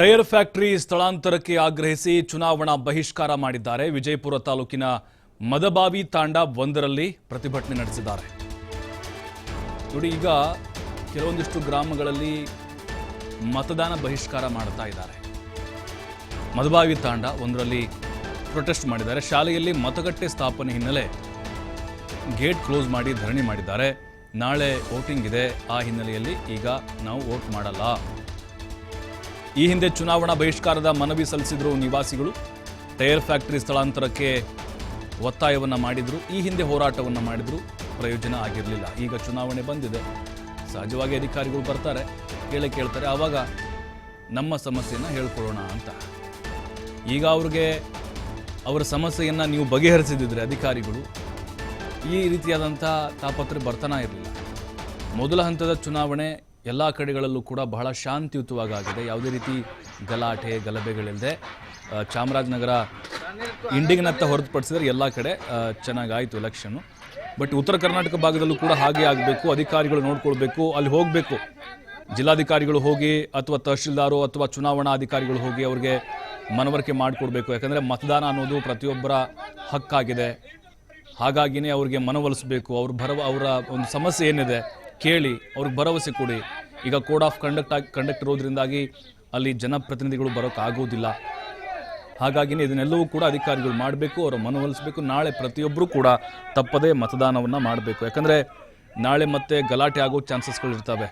Tyre factory ಸ್ಥಳಾಂತರಕ್ಕೆ ಆಗ್ರಹಿಸಿ ಚುನಾವಣಾ ಬಹಿಷ್ಕಾರ ಮಾಡಿದ್ದಾರೆ. ವಿಜಯಪುರ ತಾಲೂಕಿನ ಮದಬಾವಿ ತಾಂಡ ಒಂದರಲ್ಲಿ ಪ್ರತಿಭಟನೆ ನಡೆಸಿದ್ದಾರೆ. ನೋಡಿ, ಈಗ ಕೆಲವೊಂದಿಷ್ಟು ಗ್ರಾಮಗಳಲ್ಲಿ ಮತದಾನ ಬಹಿಷ್ಕಾರ ಮಾಡ್ತಾ ಇದ್ದಾರೆ. ಮದಬಾವಿ ತಾಂಡ ಒಂದರಲ್ಲಿ ಪ್ರೊಟೆಸ್ಟ್ ಮಾಡಿದ್ದಾರೆ. ಶಾಲೆಯಲ್ಲಿ ಮತಗಟ್ಟೆ ಸ್ಥಾಪನೆ ಹಿನ್ನೆಲೆ ಗೇಟ್ ಕ್ಲೋಸ್ ಮಾಡಿ ಧರಣಿ ಮಾಡಿದ್ದಾರೆ. ನಾಳೆ ವೋಟಿಂಗ್ ಇದೆ. ಆ ಹಿನ್ನೆಲೆಯಲ್ಲಿ ಈಗ ನಾವು ವೋಟ್ ಮಾಡಲ್ಲ. ಈ ಹಿಂದೆ ಚುನಾವಣಾ ಬಹಿಷ್ಕಾರದ ಮನವಿ ಸಲ್ಲಿಸಿದ್ರು ನಿವಾಸಿಗಳು. ಟೈರ್ ಫ್ಯಾಕ್ಟರಿ ಸ್ಥಳಾಂತರಕ್ಕೆ ಒತ್ತಾಯವನ್ನು ಮಾಡಿದ್ರು. ಈ ಹಿಂದೆ ಹೋರಾಟವನ್ನು ಮಾಡಿದ್ರು. ಪ್ರಯೋಜನ ಆಗಿರಲಿಲ್ಲ. ಈಗ ಚುನಾವಣೆ ಬಂದಿದೆ. ಸಹಜವಾಗಿ ಅಧಿಕಾರಿಗಳು ಬರ್ತಾರೆ. ಕೇಳಿ ಕೇಳ್ತಾರೆ. ಆವಾಗ ನಮ್ಮ ಸಮಸ್ಯೆಯನ್ನು ಹೇಳ್ಕೊಳ್ಳೋಣ ಅಂತ. ಈಗ ಅವ್ರಿಗೆ ಅವರ ಸಮಸ್ಯೆಯನ್ನು ನೀವು ಬಗೆಹರಿಸಿದ್ರೆ ಅಧಿಕಾರಿಗಳು, ಈ ರೀತಿಯಾದಂಥ ತಾಪತ್ರೆ ಬರ್ತಾನೆ ಇರಲಿಲ್ಲ. ಮೊದಲ ಹಂತದ ಚುನಾವಣೆ ಎಲ್ಲ ಕಡೆಗಳಲ್ಲೂ ಕೂಡ ಬಹಳ ಶಾಂತಿಯುತವಾಗಿದೆ ಯಾವುದೇ ರೀತಿ ಗಲಾಟೆ, ಗಲಭೆಗಳಿಲ್ಲದೆ ಚಾಮರಾಜನಗರ ಇಂಡಿಂಗ್ನತ್ತ ಹೊರತುಪಡಿಸಿದ್ರೆ ಎಲ್ಲ ಕಡೆ ಚೆನ್ನಾಗಾಯಿತು ಎಲೆಕ್ಷನ್ನು. ಬಟ್ ಉತ್ತರ ಕರ್ನಾಟಕ ಭಾಗದಲ್ಲೂ ಕೂಡ ಹಾಗೆ ಆಗಬೇಕು. ಅಧಿಕಾರಿಗಳು ನೋಡ್ಕೊಳ್ಬೇಕು. ಅಲ್ಲಿ ಹೋಗಬೇಕು. ಜಿಲ್ಲಾಧಿಕಾರಿಗಳು ಹೋಗಿ ಅಥವಾ ತಹಶೀಲ್ದಾರು ಅಥವಾ ಚುನಾವಣಾ ಅಧಿಕಾರಿಗಳು ಹೋಗಿ ಅವ್ರಿಗೆ ಮನವರಿಕೆ ಮಾಡಿಕೊಡ್ಬೇಕು. ಯಾಕಂದರೆ ಮತದಾನ ಅನ್ನೋದು ಪ್ರತಿಯೊಬ್ಬರ ಹಕ್ಕಾಗಿದೆ. ಹಾಗಾಗಿನೇ ಅವ್ರಿಗೆ ಮನವೊಲಿಸಬೇಕು. ಅವ್ರ ಭರವ, ಅವರ ಒಂದು ಸಮಸ್ಯೆ ಏನಿದೆ ಕೇಳಿ, ಅವ್ರಿಗೆ ಭರವಸೆ ಕೊಡಿ. ಈಗ ಕೋಡ್ ಆಫ್ ಕಂಡಕ್ಟ್ ಆಗಿ ಕಂಡಕ್ಟ್ ಇರೋದ್ರಿಂದಾಗಿ ಅಲ್ಲಿ ಜನಪ್ರತಿನಿಧಿಗಳು ಬರೋಕ್ಕಾಗೋದಿಲ್ಲ ಹಾಗಾಗಿನೇ ಇದನ್ನೆಲ್ಲವೂ ಕೂಡ ಅಧಿಕಾರಿಗಳು ಮಾಡಬೇಕು, ಅವರ ಮನವೊಲಿಸಬೇಕು ನಾಳೆ ಪ್ರತಿಯೊಬ್ಬರೂ ಕೂಡ ತಪ್ಪದೇ ಮತದಾನವನ್ನು ಮಾಡಬೇಕು. ಯಾಕಂದರೆ ನಾಳೆ ಮತ್ತೆ ಗಲಾಟೆ ಆಗೋ ಚಾನ್ಸಸ್ಗಳಿರ್ತವೆ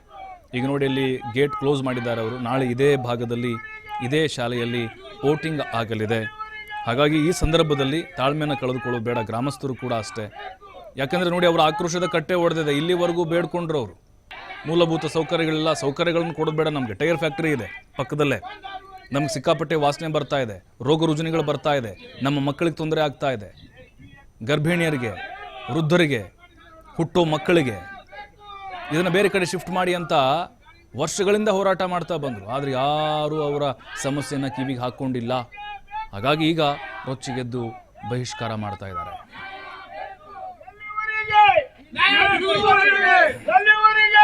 ಈಗ ನೋಡಿ ಇಲ್ಲಿ ಗೇಟ್ ಕ್ಲೋಸ್ ಮಾಡಿದ್ದಾರೆ ಅವರು. ನಾಳೆ ಇದೇ ಭಾಗದಲ್ಲಿ, ಇದೇ ಶಾಲೆಯಲ್ಲಿ ವೋಟಿಂಗ್ ಆಗಲಿದೆ. ಹಾಗಾಗಿ ಈ ಸಂದರ್ಭದಲ್ಲಿ ತಾಳ್ಮೆಯನ್ನು ಕಳೆದುಕೊಳ್ಳೋದು ಬೇಡ. ಗ್ರಾಮಸ್ಥರು ಕೂಡ ಅಷ್ಟೇ. ಯಾಕಂದರೆ ನೋಡಿ ಅವರ ಆಕ್ರೋಶದ ಕಟ್ಟೆ ಹೊಡೆದಿದೆ ಇಲ್ಲಿವರೆಗೂ ಬೇಡ್ಕೊಂಡ್ರು ಅವರು. ಮೂಲಭೂತ ಸೌಕರ್ಯಗಳೆಲ್ಲ. ಸೌಕರ್ಯಗಳನ್ನು ಕೊಡೋದು ಬೇಡ ನಮಗೆ. ಟೈರ್ ಫ್ಯಾಕ್ಟರಿ ಇದೆ ಪಕ್ಕದಲ್ಲೇ. ನಮ್ಗೆ ಸಿಕ್ಕಾಪಟ್ಟೆ ವಾಸನೆ ಬರ್ತಾ ಇದೆ. ರೋಗ ರುಜಿನಗಳು ಬರ್ತಾ ಇದೆ. ನಮ್ಮ ಮಕ್ಕಳಿಗೆ ತೊಂದರೆ ಆಗ್ತಾ ಇದೆ. ಗರ್ಭಿಣಿಯರಿಗೆ, ವೃದ್ಧರಿಗೆ, ಹುಟ್ಟೋ ಮಕ್ಕಳಿಗೆ ಇದನ್ನು ಬೇರೆ ಕಡೆ ಶಿಫ್ಟ್ ಮಾಡಿ ಅಂತ ವರ್ಷಗಳಿಂದ ಹೋರಾಟ ಮಾಡ್ತಾ ಬಂದರು. ಆದರೆ ಯಾರೂ ಅವರ ಸಮಸ್ಯೆಯನ್ನು ಕಿವಿಗೆ ಹಾಕ್ಕೊಂಡಿಲ್ಲ ಹಾಗಾಗಿ ಈಗ ರೊಚ್ಚಿಗೆದ್ದು ಬಹಿಷ್ಕಾರ ಮಾಡ್ತಾ ಇದ್ದಾರೆ. ಎಲ್ಲಿವರೆಗೆ